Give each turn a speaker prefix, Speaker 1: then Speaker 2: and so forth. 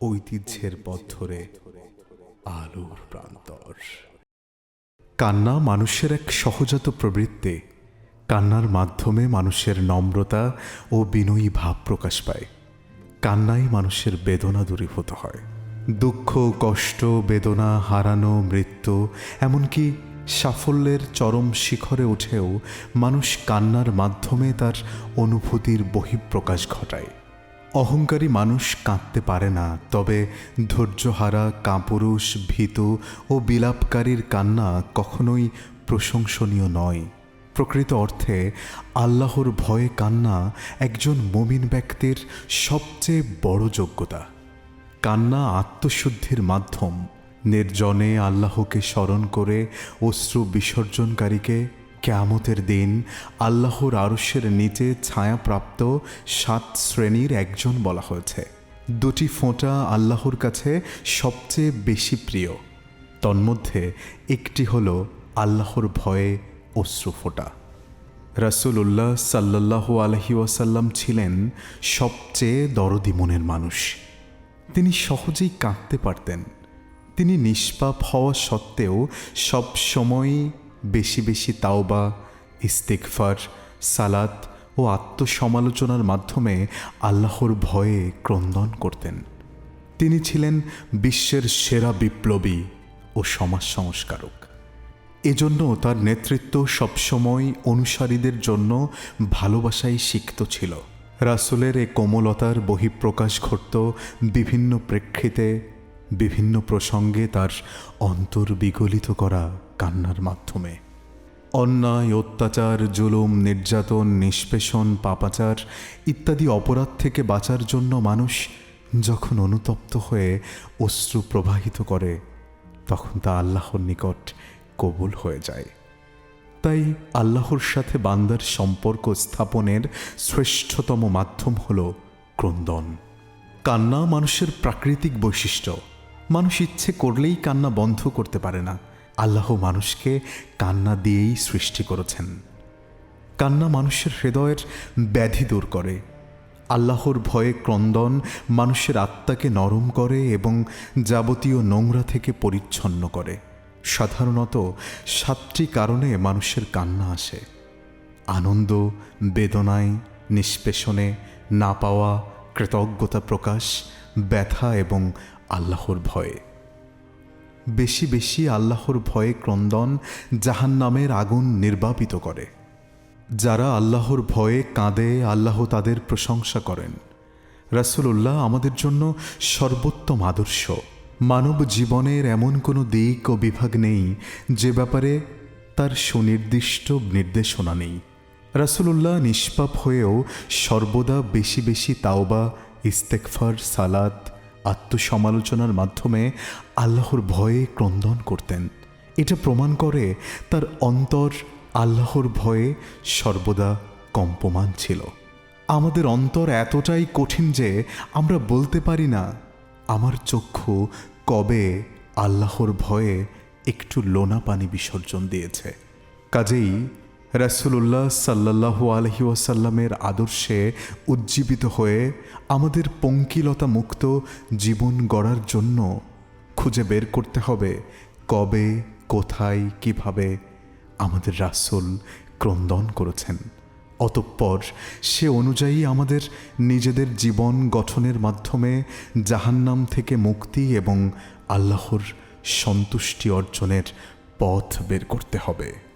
Speaker 1: ঐতিহ্যের পথ ধরে আলোর প্রান্তর। কান্না মানুষের এক সহজাত প্রবৃত্তি। কান্নার মাধ্যমে মানুষের নম্রতা ও বিনয়ী ভাব প্রকাশ পায়। কান্নাই মানুষের বেদনা দূরীভূত হয়। দুঃখ, কষ্ট, বেদনা, হারানো, মৃত্যু, এমনকি সাফল্যের চরম শিখরে উঠেও মানুষ কান্নার মাধ্যমে তার অনুভূতির বহিঃপ্রকাশ ঘটায়। অহংকারী মানুষ কাঁদতে পারে না, তবে ধৈর্যহারা কাপুরুষ, ভীত ও বিলাপকারীর কান্না কখনোই প্রশংসনীয় নয়। প্রকৃত অর্থে আল্লাহর ভয়ে কান্না একজন মমিন ব্যক্তির সবচেয়ে বড় যোগ্যতা। কান্না আত্মশুদ্ধির মাধ্যম। নির্জনে আল্লাহকে স্মরণ করে অশ্রু বিসর্জনকারীকে কেয়ামতের দিন আল্লাহর আরস্যের নিচে ছায়াপ্রাপ্ত সাত শ্রেণির একজন বলা হয়েছে। দুটি ফোঁটা আল্লাহর কাছে সবচেয়ে বেশি প্রিয়। তন্মধ্যে একটি হল আল্লাহর ভয়ে অশ্রু ফোঁটা। রাসূলুল্লাহ সাল্লাল্লাহু আলহি ওয়াসাল্লাম ছিলেন সবচেয়ে দরদি মনের মানুষ। তিনি সহজেই কাঁদতে পারতেন। তিনি নিষ্পাপ হওয়া সত্ত্বেও সব সময় বেশি বেশি তাওবা ইস্তেকফার সালাত ও আত্মসমালোচনার মাধ্যমে আল্লাহর ভয়ে ক্রন্দন করতেন। তিনি ছিলেন বিশ্বের সেরা বিপ্লবী ও সমাজ সংস্কারক। এজন্য তার নেতৃত্ব সবসময় অনুসারীদের জন্য ভালোবাসায় সিক্ত ছিল। রাসুলের এ কোমলতার বহিঃপ্রকাশ ঘটত বিভিন্ন প্রেক্ষিতে, বিভিন্ন প্রসঙ্গে তার অন্তর বিগলিত করা কান্নার মাধ্যমে। অন্যায়, অত্যাচার, জুলুম, নির্যাতন, নিষ্পেষণ, পাপাচার ইত্যাদি অপরাধ থেকে বাঁচার জন্য মানুষ যখন অনুতপ্ত হয়ে অশ্রু প্রবাহিত করে, তখন তা আল্লাহর নিকট কবুল হয়ে যায়। তাই আল্লাহর সাথে বান্দার সম্পর্ক স্থাপনের শ্রেষ্ঠতম মাধ্যম হল ক্রন্দন। কান্না মানুষের প্রাকৃতিক বৈশিষ্ট্য। মানুষ ইচ্ছে করলেই কান্না বন্ধ করতে পারে না। আল্লাহ মানুষকে কান্না দিয়েই সৃষ্টি করেছেন। কান্না মানুষের হৃদয়ের ব্যাধি দূর করে। আল্লাহর ভয়ে ক্রন্দন মানুষের আত্মাকে নরম করে এবং যাবতীয় নোংরা থেকে পরিচ্ছন্ন করে। সাধারণত সাতটি কারণে মানুষের কান্না আসে। আনন্দ, বেদনায়, নিষ্পেষণে, না পাওয়া, কৃতজ্ঞতা প্রকাশ, ব্যথা এবং আল্লাহর ভয়ে। বেশি বেশি আল্লাহর ভয়ে ক্রন্দন জাহান নামের আগুন নির্বাপিত করে। যারা আল্লাহর ভয়ে কাঁদে, আল্লাহ তাদের প্রশংসা করেন। রাসূলুল্লাহ আমাদের জন্য সর্বোত্তম আদর্শ। মানব জীবনের এমন কোনো দিক ও বিভাগ নেই যে ব্যাপারে তার সুনির্দিষ্ট নির্দেশনা নেই। রাসূলুল্লাহ নিষ্পাপ হয়েও সর্বদা বেশি বেশি তাওবা ইস্তেকফার সালাত আত্মসমালোচনার মাধ্যমে আল্লাহর ভয়ে ক্রন্দন করতেন। এটা প্রমাণ করে তার অন্তর আল্লাহর ভয়ে সর্বদা কম্পমান ছিল। আমাদের অন্তর এতটাই কঠিন যে আমরা বলতে পারি না, আমার চক্ষু কবে আল্লাহর ভয়ে একটু লোনা পানি বিসর্জন দিয়েছে। কাজেই রাসূলুল্লাহ সাল্লাল্লাহু আলহি ওয়াসাল্লামের আদর্শে উজ্জীবিত হয়ে আমাদের পঙ্কিলতা মুক্ত জীবন গড়ার জন্য খুঁজে বের করতে হবে কবে, কোথায়, কীভাবে আমাদের রাসূল ক্রন্দন করেছেন। অতঃপর সে অনুযায়ী আমাদের নিজেদের জীবন গঠনের মাধ্যমে জাহান্নাম থেকে মুক্তি এবং আল্লাহর সন্তুষ্টি অর্জনের পথ বের করতে হবে।